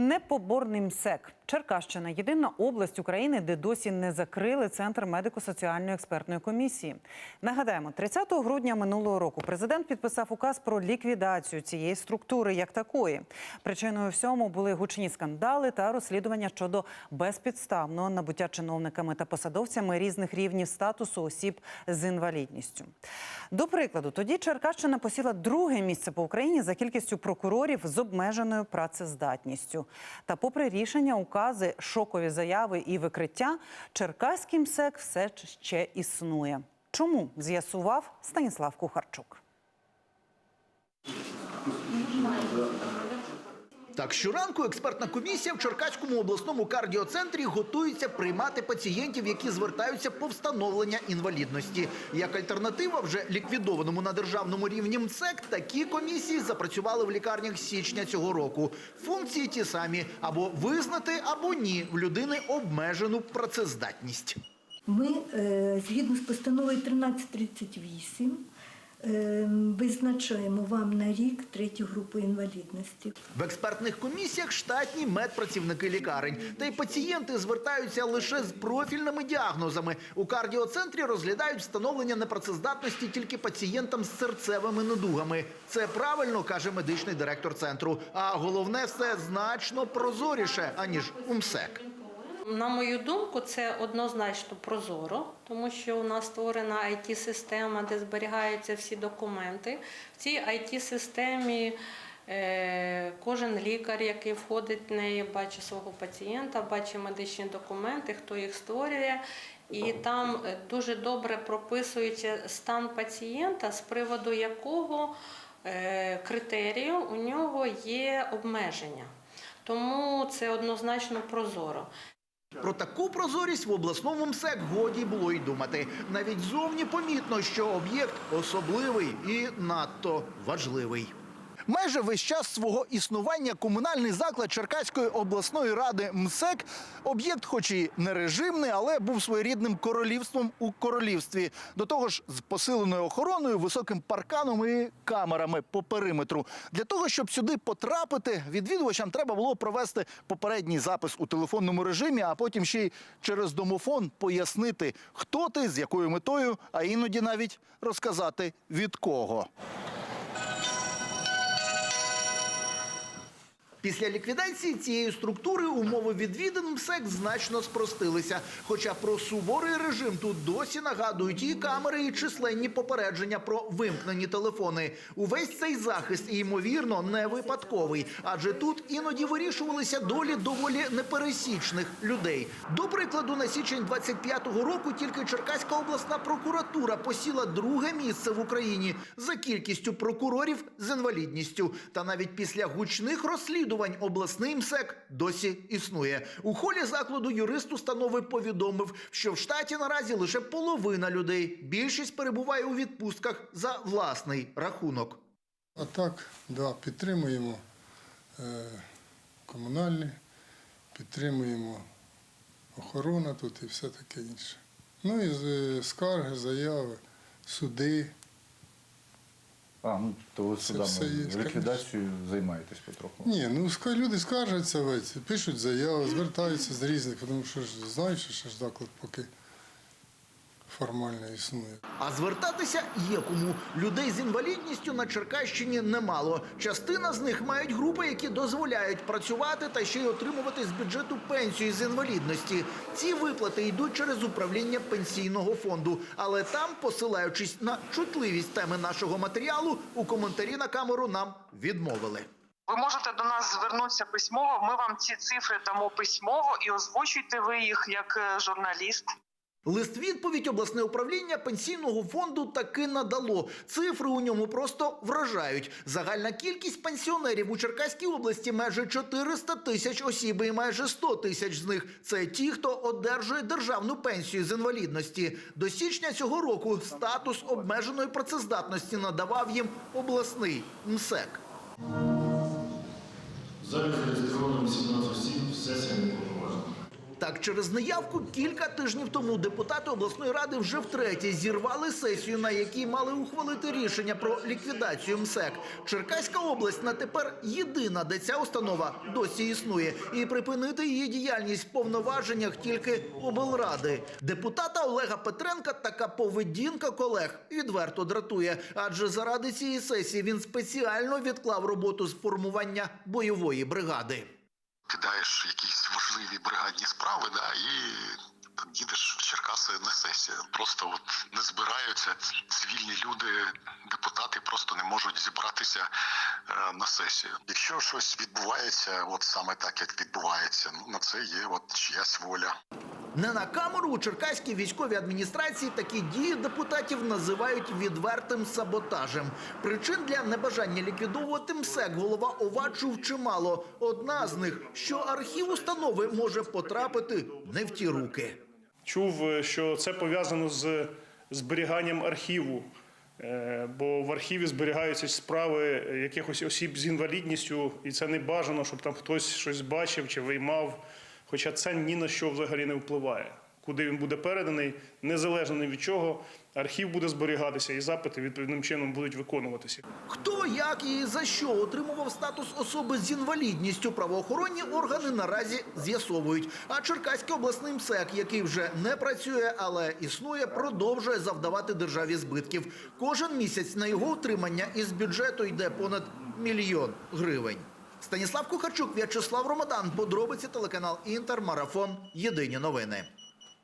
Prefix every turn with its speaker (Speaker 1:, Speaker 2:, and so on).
Speaker 1: Непоборний МСЕК. Черкащина єдина область України, де досі не закрили центр медико-соціальної експертної комісії. Нагадаємо, 30 грудня минулого року президент підписав указ про ліквідацію цієї структури як такої. Причиною всьому були гучні скандали та розслідування щодо безпідставного набуття чиновниками та посадовцями різних рівнів статусу осіб з інвалідністю. До прикладу, тоді Черкащина посіла друге місце по Україні за кількістю прокурорів з обмеженою працездатністю. Та, попри рішення, укази, шокові заяви і викриття, Черкаський МСЕК все ще існує. Чому з'ясував Станіслав Кухарчук?
Speaker 2: Так, щоранку експертна комісія в Черкаському обласному кардіоцентрі готується приймати пацієнтів, які звертаються по встановлення інвалідності. Як альтернатива вже ліквідованому на державному рівні МЦЕК, такі комісії запрацювали в лікарнях січня цього року. Функції ті самі або визнати, або ні в людини обмежену працездатність.
Speaker 3: Ми е, згідно з постановою 1338 е, визначаємо вам на рік третю групу інвалідності.
Speaker 2: В експертних комісіях штатні медпрацівники лікарень. Та й пацієнти звертаються лише з профільними діагнозами. У кардіоцентрі розглядають встановлення непрацездатності тільки пацієнтам з серцевими недугами. Це правильно каже медичний директор центру. А головне все значно прозоріше аніж у МСЕК.
Speaker 4: На мою думку, це однозначно прозоро, тому що у нас створена it система де зберігаються всі документи. В цій it системі е, кожен лікар, який входить в неї, бачить свого пацієнта, бачить медичні документи, хто їх створює. І там е, дуже добре прописується стан пацієнта, з приводу якого е, критерію у нього є обмеження. Тому це однозначно прозоро.
Speaker 2: Про таку прозорість в обласному МСЕК годі було й думати. Навіть зовні помітно, що об'єкт особливий і надто важливий. Майже весь час свого існування комунальний заклад Черкаської обласної ради МСЕК об'єкт, хоч і не режимний, але був своєрідним королівством у королівстві. До того ж, з посиленою охороною, високим парканом і камерами по периметру. Для того, щоб сюди потрапити, відвідувачам треба було провести попередній запис у телефонному режимі, а потім ще й через домофон пояснити, хто ти, з якою метою, а іноді навіть розказати від кого. Після ліквідації цієї структури умови відвідин МСЕК значно спростилися. Хоча про суворий режим тут досі нагадують і камери, і численні попередження про вимкнені телефони. Увесь цей захист, ймовірно, не випадковий, адже тут іноді вирішувалися долі доволі непересічних людей. До прикладу, на січень 25-го року тільки Черкаська обласна прокуратура посіла друге місце в Україні за кількістю прокурорів з інвалідністю. Та навіть після гучних розслідувань обласний МСЕК досі існує. У холі закладу юрист установи повідомив, що в штаті наразі лише половина людей. Більшість перебуває у відпустках за власний рахунок.
Speaker 5: А так, да, підтримуємо е, комунальні, підтримуємо охорону тут і все таке інше. Ну і з- скарги, заяви, суди.
Speaker 6: А, ну то ви сюди
Speaker 5: все є,
Speaker 6: ліквідацією займаєтесь потроху.
Speaker 5: Ні, ну ска- люди скаржаться, ведь, пишуть заяви, звертаються з різних, тому що ж знаєш, що ж заклад поки формально існує.
Speaker 2: А звертатися є кому. Людей з інвалідністю на Черкащині немало. Частина з них мають групи, які дозволяють працювати та ще й отримувати з бюджету пенсію з інвалідності. Ці виплати йдуть через управління пенсійного фонду. Але там, посилаючись на чутливість теми нашого матеріалу, у коментарі на камеру нам відмовили.
Speaker 7: Ви можете до нас звернутися письмово. Ми вам ці цифри дамо письмово і озвучуйте ви їх як е, журналіст.
Speaker 2: Лист відповідь обласне управління пенсійного фонду таки надало. Цифри у ньому просто вражають. Загальна кількість пенсіонерів у Черкаській області майже 400 тисяч осіб, і майже 100 тисяч з них це ті, хто одержує державну пенсію з інвалідності. До січня цього року статус обмеженої працездатності надавав їм обласний МСЕК.
Speaker 8: В залі зареєстровано 18 осіб, сесія не.
Speaker 2: Так, через неявку кілька тижнів тому депутати обласної ради вже втретє зірвали сесію, на якій мали ухвалити рішення про ліквідацію МСЕК. Черкаська область на тепер єдина, де ця установа досі існує, і припинити її діяльність в повноваженнях тільки облради. Депутата Олега Петренка така поведінка колег відверто дратує, адже заради цієї сесії він спеціально відклав роботу з формування бойової бригади.
Speaker 8: Кидаєш якісь важливі бригадні справи, да, і там їдеш в Черкаси на сесію. Просто от не збираються цивільні люди, депутати просто не можуть зібратися е, на сесію. Якщо щось відбувається, от саме так як відбувається, ну на це є от чиясь воля.
Speaker 2: Не на камеру у Черкаській військовій адміністрації такі дії депутатів називають відвертим саботажем. Причин для небажання ліквідовувати МСЕК голова ОВА чув чимало. Одна з них, що архів установи може потрапити не в ті руки.
Speaker 9: Чув, е, що це пов'язано з зберіганням архіву, е, бо в архіві зберігаються справи якихось осіб з інвалідністю, і це не бажано, щоб там хтось щось бачив чи виймав. Хоча це ні на що взагалі не впливає. Куди він буде переданий, незалежно від чого, архів буде зберігатися, і запити відповідним чином будуть виконуватися.
Speaker 2: Хто, як і за що отримував статус особи з інвалідністю, правоохоронні органи наразі з'ясовують. А Черкаський обласний МСЕК, який вже не працює, але існує, продовжує завдавати державі збитків. Кожен місяць на його утримання із бюджету йде понад мільйон гривень. Станіслав Кухарчук, В'ячеслав Ромадан. Подробиці телеканал Інтер. Марафон. Єдині новини.